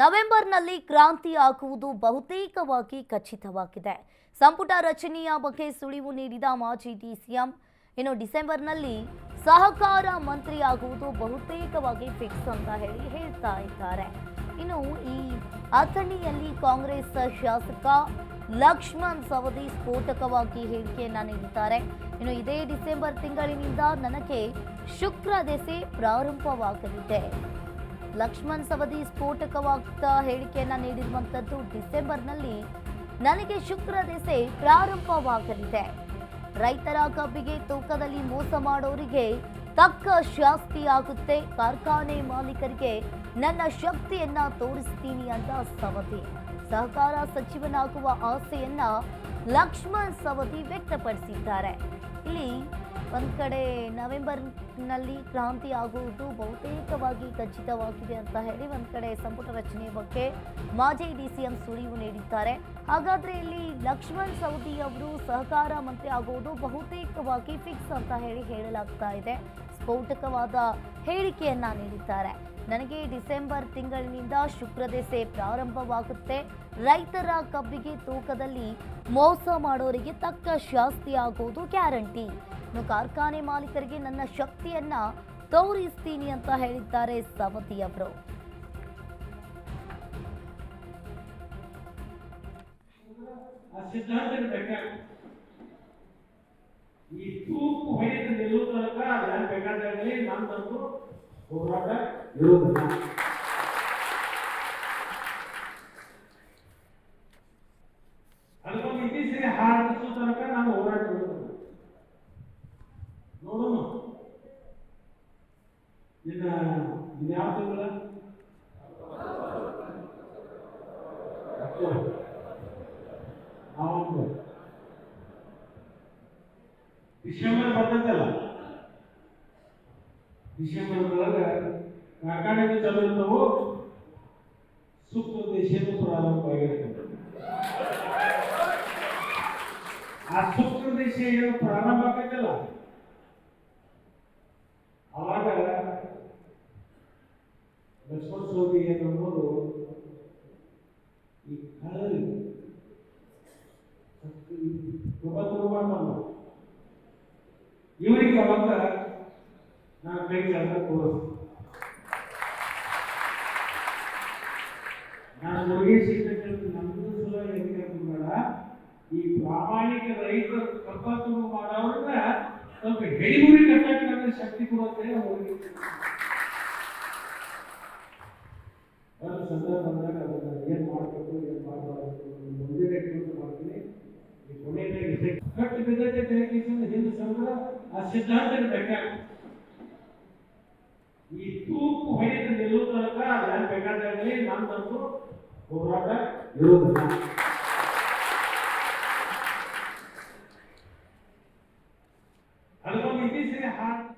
ನವೆಂಬರ್ನಲ್ಲಿ ಕ್ರಾಂತಿ ಆಗುವುದು ಬಹುತೇಕವಾಗಿ ಖಚಿತವಾಗಿದೆ. ಸಂಪುಟ ರಚನೆಯ ಬಗ್ಗೆ ಸುಳಿವು ನೀಡಿದ ಮಾಜಿ ಡಿಸಿಎಂ ಇನ್ನು ಡಿಸೆಂಬರ್ನಲ್ಲಿ ಸಹಕಾರ ಮಂತ್ರಿ ಆಗುವುದು ಬಹುತೇಕವಾಗಿ ಫಿಕ್ಸ್ ಅಂತ ಹೇಳಿ ಹೇಳ್ತಾ ಇದ್ದಾರೆ. ಇನ್ನು ಈ ಅಥಣಿಯಲ್ಲಿ ಕಾಂಗ್ರೆಸ್ ಶಾಸಕ ಲಕ್ಷ್ಮಣ್ ಸವದಿ ಸ್ಫೋಟಕವಾಗಿ ಹೇಳಿಕೆಯನ್ನ ನೀಡಿದ್ದಾರೆ. ಇನ್ನು ಇದೇ ಡಿಸೆಂಬರ್ ತಿಂಗಳಿನಿಂದ ನನಗೆ ಶುಕ್ರ ದೆಸೆ ಪ್ರಾರಂಭವಾಗಲಿದೆ. ಲಕ್ಷ್ಮಣ್ ಸವದಿ ಸ್ಫೋಟಕವಾದ ಹೇಳಿಕೆಯನ್ನ ನೀಡಿರುವಂತದ್ದು ಡಿಸೆಂಬರ್ನಲ್ಲಿ. ನನಗೆ ಶುಕ್ರ ದೆಸೆ ಪ್ರಾರಂಭವಾಗಲಿದೆ. ರೈತರ ಕಬ್ಬಿಗೆ ತೂಕದಲ್ಲಿ ಮೋಸ ಮಾಡೋರಿಗೆ ತಕ್ಕ ಶಾಸ್ತಿ ಆಗುತ್ತೆ. ಕಾರ್ಖಾನೆ ಮಾಲೀಕರಿಗೆ ನನ್ನ ಶಕ್ತಿಯನ್ನ ತೋರಿಸ್ತೀನಿ ಅಂತ ಸವದಿ. ಸಹಕಾರ ಸಚಿವನಾಗುವ ಆಸೆಯನ್ನ ಲಕ್ಷ್ಮಣ್ ಸವದಿ ವ್ಯಕ್ತಪಡಿಸಿದ್ದಾರೆ. ಇಲ್ಲಿ ಒಂದ್ ಕಡೆ ನವೆಂಬರ್ನಲ್ಲಿ ಕ್ರಾಂತಿ ಆಗುವುದು ಬಹುತೇಕವಾಗಿ ಖಚಿತವಾಗಿದೆ ಅಂತ ಹೇಳಿ ಒಂದು ಕಡೆ ಸಂಪುಟ ರಚನೆ ಬಗ್ಗೆ ಮಾಜಿ ಡಿಸಿಎಂ ಸುಳಿವು ನೀಡಿದ್ದಾರೆ. ಹಾಗಾದ್ರೆ ಇಲ್ಲಿ ಲಕ್ಷ್ಮಣ್ ಸವದಿ ಅವರು ಸಹಕಾರ ಮಂತ್ರಿ ಆಗುವುದು ಬಹುತೇಕವಾಗಿ ಫಿಕ್ಸ್ ಅಂತ ಹೇಳಿ ಹೇಳಲಾಗ್ತಾ ಇದೆ. ಸ್ಫೋಟಕವಾದ ಹೇಳಿಕೆಯನ್ನ ನೀಡಿದ್ದಾರೆ. ನನಗೆ ಡಿಸೆಂಬರ್ ತಿಂಗಳಿನಿಂದ ಶುಕ್ರದೆಸೆ ಪ್ರಾರಂಭವಾಗುತ್ತೆ. ರೈತರ ಕಬ್ಬಿಗೆ ತೂಕದಲ್ಲಿ ಮೋಸ ಮಾಡೋರಿಗೆ ತಕ್ಕ ಶಾಸ್ತಿ ಆಗೋದು ಗ್ಯಾರಂಟಿ. ಇನ್ನು ಕಾರ್ಖಾನೆ ಮಾಲೀಕರಿಗೆ ನನ್ನ ಶಕ್ತಿಯನ್ನ ತೋರಿಸ್ತೀನಿ ಅಂತ ಹೇಳಿದ್ದಾರೆ ಸವತಿ ಅವರು. ಆ ಸಿದ್ಧಾಂತಕ್ಕೆ ಬೇಕಾಗ್ತದೆ ಈ ತೂಕು ಹೊಡೆದು ನಿಲ್ಲುವ ತನಕ ಯಾರು ಬೇಕಾದಾಗಲಿ ನಮ್ದಂತೂ ಹೋರಾಟ ಇರುವುದಿಲ್ಲ ಇತ್ತೀಚೆಗೆ ಹಾರಿಸುವ ತನಕ ನಾವು ಹೋರಾಟ ನೋಡೋಣ. ಇನ್ನ ಇನ್ಯಾವ ತಿಂಗಳ? ಡಿಸೆಂಬರ್ ಬರ್ತೈತಲ್ಲ ಡಿಸೆಂಬರ್ ಒಳಗೆ ಕಾರ್ಖಾನೆಗೆ ಚಲೋ ಇರ್ತಾವು? ಸೂಕ್ತ ದೇಶದ ಪ್ರಾರಂಭ ಆ ಸೂಕ್ತ ದೇಶ ಏನು ಪ್ರಾರಂಭ ಆಗತ್ತಲ್ಲ ಅವಾಗ ಲಕ್ಷ್ಮಣ ಸೌದಿ ಏನು ಈ ತುಂಬ ತೊಂಬತ್ತು ಮಾಡ್ತಾನ ಇವರಿಗೆ ಅವಾಗ ನಾನು ಕೈ ಕೆಲಸ ತೋರಿಸ್ ಪ್ರಾಮಾಣಿಕ ರೈತರ ಕಪ್ಪತ್ತು ಮಾಡೋರನ್ನ ಸ್ವಲ್ಪ ಹೆಡಿಗುರಿ ಕಟ್ಟಕ್ಕೆ ಶಕ್ತಿ ಕೊಡುತ್ತೆ ಅವ್ರಿಗೆ ಸಂದರ್ಭ ಬಂದಾಗ ಅದನ್ನ ಏನ್ ಮಾಡ್ಬೇಕು, ಏನ್ ಮಾಡಬಾರ್ದು ಮುಂದಿನ ಕೆಲಸ ಮಾಡ್ತೀನಿ. ಈ ಕೊನೆಯದಾಗಿ ಕಟ್ಟು ಬಿದ್ದತೆ ತೆಗೆಸಿದ ಹಿಂದೆ ಸಂದ್ರ ಆ ಸಿದ್ಧಾಂತಕ್ಕೆ ಈ ತೂಕು ಹೊಡೆದು ನಿಲ್ಲುವ ತನಕ ಯಾರು ಬೇಕಾದಾಗಲಿ ನಮ್ದಂತೂ ಹೋರಾಟ ಇರುವುದಿಲ್ಲ. Alam mo, hindi sila ha,